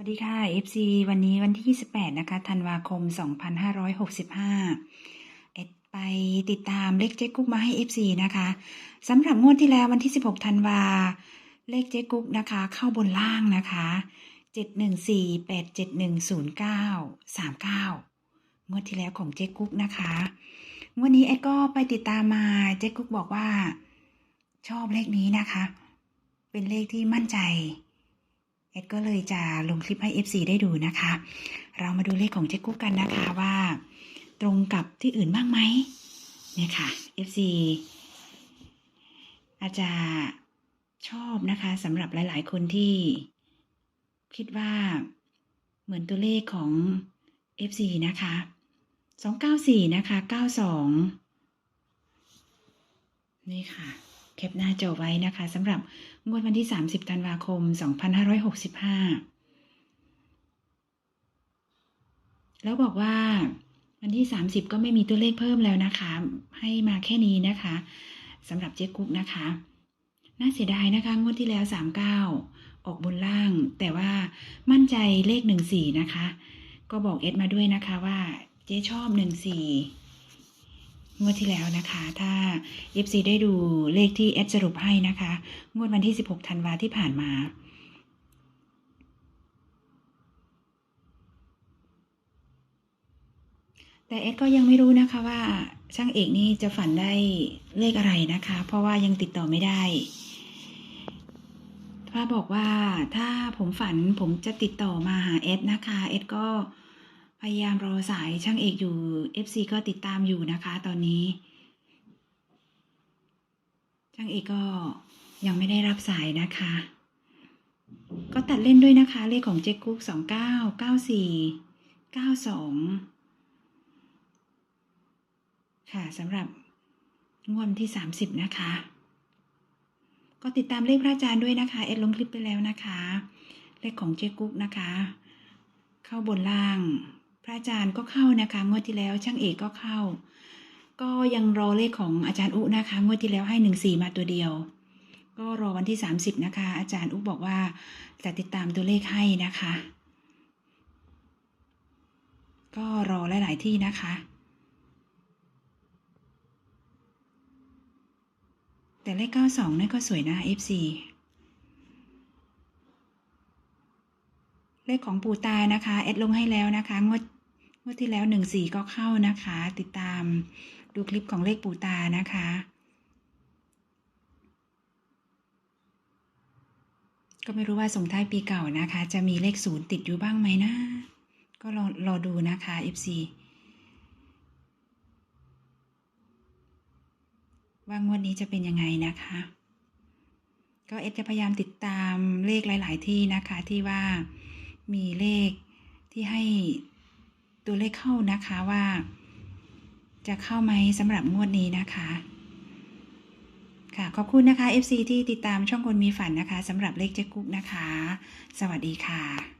สวัสดีค่ะ FC วันนี้วันที่ 28 นะคะ ธันวาคม 2565 เอ็ดไปติดตามเลขเจ๊กุ๊กมาให้ FC นะคะสำหรับงวดที่แล้ววันที่ 16 ธันวา เลขเจ๊กุ๊กนะคะ เข้าบนล่างนะคะ 714 871 09 39 งวดที่แล้วของเจ๊กุ๊กนะคะ งวดนี้เอ็ดก็ไปติดตามมา เจ๊กุ๊กบอกว่า ชอบเลขนี้นะคะ เป็นเลขที่มั่นใจ ดก็เลยจะลงคลิปให้ FC ได้ดูนะคะ เรามาดูเลขของเจ๊กุ๊กกันนะคะว่า ตรงกับที่อื่นบ้างไหมเนี่ยค่ะ FC อาจจะชอบนะคะสำหรับหลาย ๆ คนที่ คิดว่าเหมือนตัวเลขของ FC นะคะ294นะคะ92นี่ค่ะ แคปหน้าจอไว้นะคะสำหรับงวดวันที่ 30 ธันวาคม 2565 แล้วบอกว่าวันที่ 30 ก็ไม่มีตัวเลขเพิ่มแล้วนะคะ ให้มาแค่นี้นะคะสำหรับเจ๊กุ๊กนะคะ น่าเสียดายนะคะงวดที่แล้ว 39 ออกบนล่าง แต่ว่ามั่นใจเลข 14 นะคะ ก็บอกเอสมาด้วยนะคะว่าเจ๊ชอบ 14 งวดที่แล้วนะคะ ถ้า FC ได้ดูเลขที่เอสสรุปให้นะคะ งวดวันที่ 16ธันวาที่ผ่านมา แต่เอสก็ยังไม่รู้นะคะว่าช่างเอกนี่จะฝันได้เลขอะไรนะคะ เพราะว่ายังติดต่อไม่ได้ถ้าบอกว่าถ้าผมฝันผมจะติดต่อมาหาเอสนะคะเอสก็ พยายามรอสายช่างเอกอยู่ FC ก็ติดตามอยู่นะคะ ตอนนี้ ช่างเอกก็ยังไม่ได้รับสายนะคะ ก็ตัดเล่นด้วยนะคะ เลขของเจ๊กุ๊กสองเก้าเก้าสี่เก้าสองค่ะสำหรับงวดที่สามสิบนะคะ ก็ติดตามเลขพระอาจารย์ด้วยนะคะ เอ็ดลงคลิปไปแล้วนะคะ เลขของเจ๊กุ๊กนะคะ เข้าบนล่าง ระอาจารย์ก็เข้านะคะงวดที่แล้วช่างเอกก็เข้า ก็ยังรอเลขของอาจารย์อุนะคะงวดที่แล้วให้หนึ่งสี่มาตัวเดียว ก็รอวันที่30นะคะ อาจารย์อุบอกว่าจะติดตามตัวเลขให้นะคะ ก็รอหลาย ๆ ที่นะคะ แต่เลข92นั่นก็สวยนะ FC เลขของปู่ตานะคะ แอดลงให้แล้วนะคะ งวด งวดที่แล้ว14ก็เข้านะคะ ติดตามดูคลิปของเลขปูตานะคะ ก็ไม่รู้ว่าส่งท้ายปีเก่านะคะ จะมีเลขศูนย์ติดอยู่บ้างไหมนะ ก็รอรอดูนะคะ FC ว่างวดนี้จะเป็นยังไงนะคะ ก็เอสจะพยายามติดตามเลขหลาย ๆ ที่นะคะที่ว่ามีเลขที่ให้ ตัวเลขเข้านะคะว่า จะเข้าไหมสำหรับงวดนี้นะคะ ค่ะขอบคุณนะคะ FC ที่ติดตามช่องคนมีฝันนะคะสำหรับเลขเจ๊กุ๊กนะคะ สวัสดีค่ะ